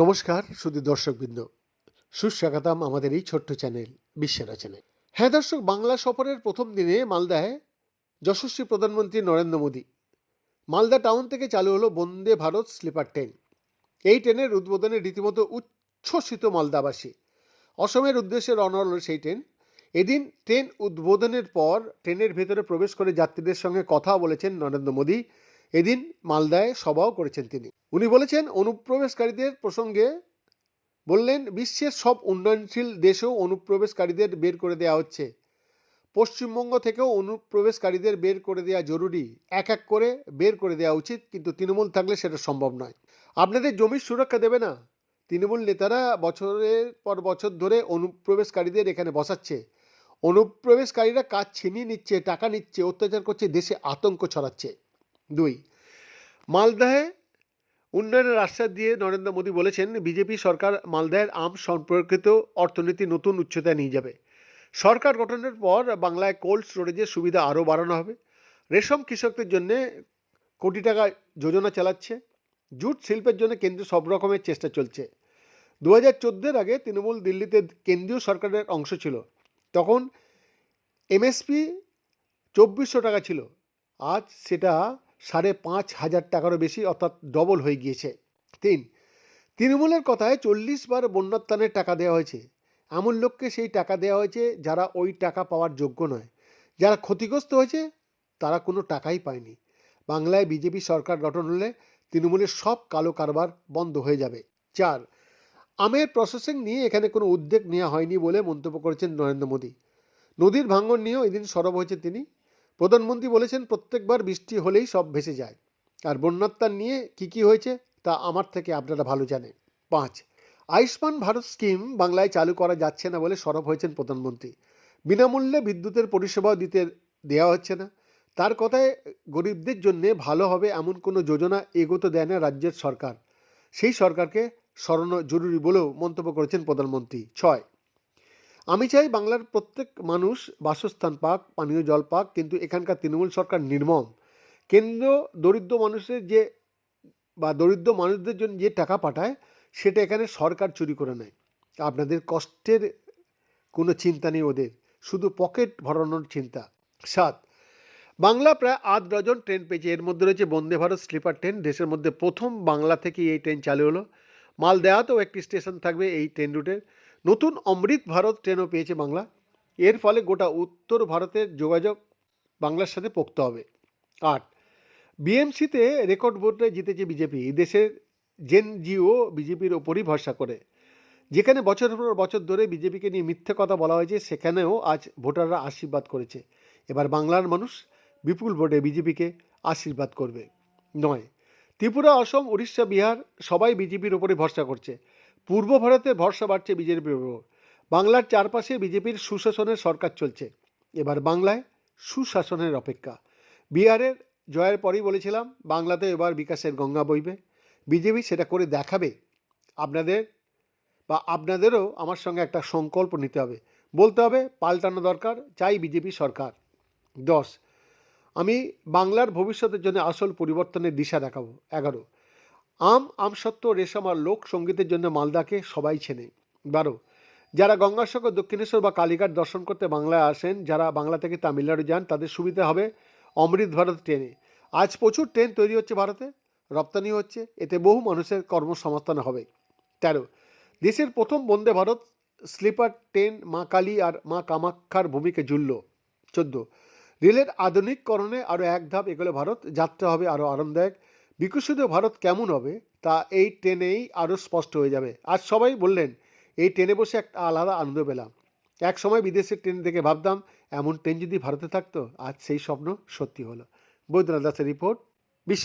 নমস্কার শুধু দর্শকবৃন্দ। সুস্বাগতম আমাদের এই ছোট্ট চ্যানেল, বিশ্বের চ্যানেল হ্যাঁ দর্শক, বাংলা সফরের প্রথম দিনে মালদায় যশস্বী প্রধানমন্ত্রী নরেন্দ্র মোদী মালদা টাউন থেকে চালু হলো বন্দে ভারত স্লিপার ট্রেন। এই ট্রেনের উদ্বোধনে রীতিমতো উচ্ছ্বসিত মালদাবাসী। অসমের উদ্দেশ্যে রওনা হলো সেই ট্রেন। এদিন ট্রেন উদ্বোধনের পর ট্রেনের ভেতরে প্রবেশ করে যাত্রীদের সঙ্গে কথা বলেছেন নরেন্দ্র মোদী। এদিন মালদায় সভাও করেছেন তিনি। উনি বলেছেন, অনুপ্রবেশকারীদের প্রসঙ্গে বললেন, বিশ্বের সব উন্নয়নশীল দেশেও অনুপ্রবেশকারীদের বের করে দেওয়া হচ্ছে। পশ্চিমবঙ্গ থেকেও অনুপ্রবেশকারীদের বের করে দেওয়া জরুরি। এক এক করে বের করে দেওয়া উচিত, কিন্তু তৃণমূল থাকলে সেটা সম্ভব নয়। আপনাদের জমির সুরক্ষা দেবে না? তৃণমূল নেতারা বছরের পর বছর ধরে অনুপ্রবেশকারীদের এখানে বসাচ্ছে। অনুপ্রবেশকারীরা কাজ ছিনিয়ে নিচ্ছে, টাকা নিচ্ছে, অত্যাচার করছে, দেশে আতঙ্ক ছড়াচ্ছে। দুই, মালদাহে উন্নয়নের আশ্বাস দিয়ে নরেন্দ্র মোদী বলেছেন, বিজেপি সরকার মালদাহের আম সম্পর্কিত অর্থনীতি নতুন উচ্চতায় নিয়ে যাবে। সরকার গঠনের পর বাংলায় কোল্ড স্টোরেজের সুবিধা আরও বাড়ানো হবে। রেশম কৃষকদের জন্য কোটি টাকা যোজনা চালাচ্ছে। জুট শিল্পের জন্য কেন্দ্র সব রকমের চেষ্টা চলছে। দু হাজার চোদ্দোর আগে তৃণমূল দিল্লিতে কেন্দ্রীয় সরকারের অংশ ছিল। তখন এমএসপি চব্বিশশো টাকা ছিল। আজ সেটা সাড়ে পাঁচ হাজার টাকারও বেশি, অর্থাৎ ডবল হয়ে গিয়েছে। তিন, তৃণমূলের কথায় চল্লিশ বার বন্যাত্রাণের টাকা দেওয়া হয়েছে। এমন লোককে সেই টাকা দেওয়া হয়েছে যারা ওই টাকা পাওয়ার যোগ্য নয়। যারা ক্ষতিগ্রস্ত হয়েছে, তারা কোনো টাকাই পায়নি। বাংলায় বিজেপি সরকার গঠন হলে তৃণমূলের সব কালো কারবার বন্ধ হয়ে যাবে। চার আমের প্রসেসিং নিয়ে এখানে কোনো উদ্যোগ নেওয়া হয়নি বলে মন্তব্য করেছেন নরেন্দ্র মোদী। নদীর ভাঙন নিয়েও এদিন সরব হয়েছে তিনি। প্রধানমন্ত্রী বলেছেন, প্রত্যেকবার বৃষ্টি হলেই সব ভেসে যায়। আর বন্যাত্মার নিয়ে কি কি হয়েছে তা আমার থেকে আপনারা ভালো জানেন। পাঁচ, আয়ুষ্মান ভারত স্কিম বাংলায় চালু করা যাচ্ছে না বলে সরব হয়েছেন প্রধানমন্ত্রী। বিনামূল্যে বিদ্যুতের পরিষেবাও দিতে দেওয়া হচ্ছে না। তার কথায় গরিবদের জন্যে ভালো হবে এমন কোনো যোজনা এগোতে দেয় না রাজ্যের সরকার। সেই সরকারকে স্মরণ জরুরি বলেও মন্তব্য করেছেন প্রধানমন্ত্রী। ছয়, আমি চাই বাংলার প্রত্যেক মানুষ বাসস্থান পাক, পানীয় জল পাক, কিন্তু এখানকার তৃণমূল সরকার নির্মম। কেন্দ্র দরিদ্র মানুষের যে বা দরিদ্র মানুষদের জন্য যে টাকা পাঠায়, সেটা এখানে সরকার চুরি করে নেয়। আপনাদের কষ্টের কোনো চিন্তা নেই ওদের, শুধু পকেট ভরানোর চিন্তা। সাত, বাংলা প্রায় আধ ডজন ট্রেন পেয়েছে। এর মধ্যে রয়েছে বন্দে ভারত স্লিপার ট্রেন। দেশের মধ্যে প্রথম বাংলা থেকে এই ট্রেন চালু হলো। মালদেয়াতেও একটি স্টেশন থাকবে এই ট্রেন রুটের নতুন অমৃত ভারত ট্রেনও পেয়েছে বাংলা। এর ফলে গোটা উত্তর ভারতের যোগাযোগ বাংলার সাথে পোক্ত হবে। আট, বিএমসিতে রেকর্ড ভোটে জিতেছে বিজেপি। দেশের জেন জিও বিজেপির ওপরই ভরসা করে। যেখানে বছর পর বছর ধরে বিজেপিকে নিয়ে মিথ্যে কথা বলা হয়েছে, সেখানেও আজ ভোটাররা আশীর্বাদ করেছে। এবার বাংলার মানুষ বিপুল ভোটে বিজেপিকে আশীর্বাদ করবে। নয় ত্রিপুরা, অসম, উড়িষ্যা, বিহার সবাই বিজেপির ওপরে ভরসা করছে। পূর্ব ভারতের ভরসা বাড়ছে বিজেপির ওপর বাংলার চারপাশে বিজেপির সুশাসনের সরকার চলছে। এবার বাংলায় সুশাসনের অপেক্ষা। বিহারের জয়ের পরই বলেছিলাম, বাংলাতে এবার বিকাশের গঙ্গা বইবে। বিজেপি সেটা করে দেখাবে। আপনাদের বা আপনাদেরও আমার সঙ্গে একটা সংকল্প নিতে হবে। বলতে হবে, পাল্টানো দরকার, চাই বিজেপি সরকার। দশ আমি বাংলার ভবিষ্যতের জন্য আসল পরিবর্তনের দিশা দেখাবো। এগারো। আম আমসত্ত্ব রেশম আর লোক সঙ্গীতের জন্য মালদাকে সবাই চেনে। বারো। যারা গঙ্গাসাগর, দক্ষিণেশ্বর বা কালীঘাট দর্শন করতে বাংলায় আসেন, যারা বাংলা থেকে তামিলনাড়ু যান, তাদের সুবিধা হবে অমৃত ভারত ট্রেনে। আজ প্রচুর ট্রেন তৈরি হচ্ছে ভারতে, রপ্তানি হচ্ছে, এতে বহু মানুষের কর্মসংস্থান হবে। তেরো। দেশের প্রথম বন্দে ভারত স্লিপার ট্রেন মা কালী আর মা কামাক্ষার ভূমিকে জুড়ল। চোদ্দ। রেলের আধুনিককরণে আরও এক ধাপ এগোলে ভারত, যাত্রা হবে আরও আরামদায়ক। বিকশিত ভারত কেমন হবে, তা এই ট্রেনেই আরও স্পষ্ট হয়ে যাবে। আজ সবাই বললেন, এই ট্রেনে বসে একটা আলাদা আনন্দ পেলাম। এক সময় বিদেশের ট্রেন দেখে ভাবতাম, এমন ট্রেন যদি ভারতে থাকতো, আজ সেই স্বপ্ন সত্যি হলো। বৈদ্যনাথ দাসের রিপোর্ট, বিশ্ব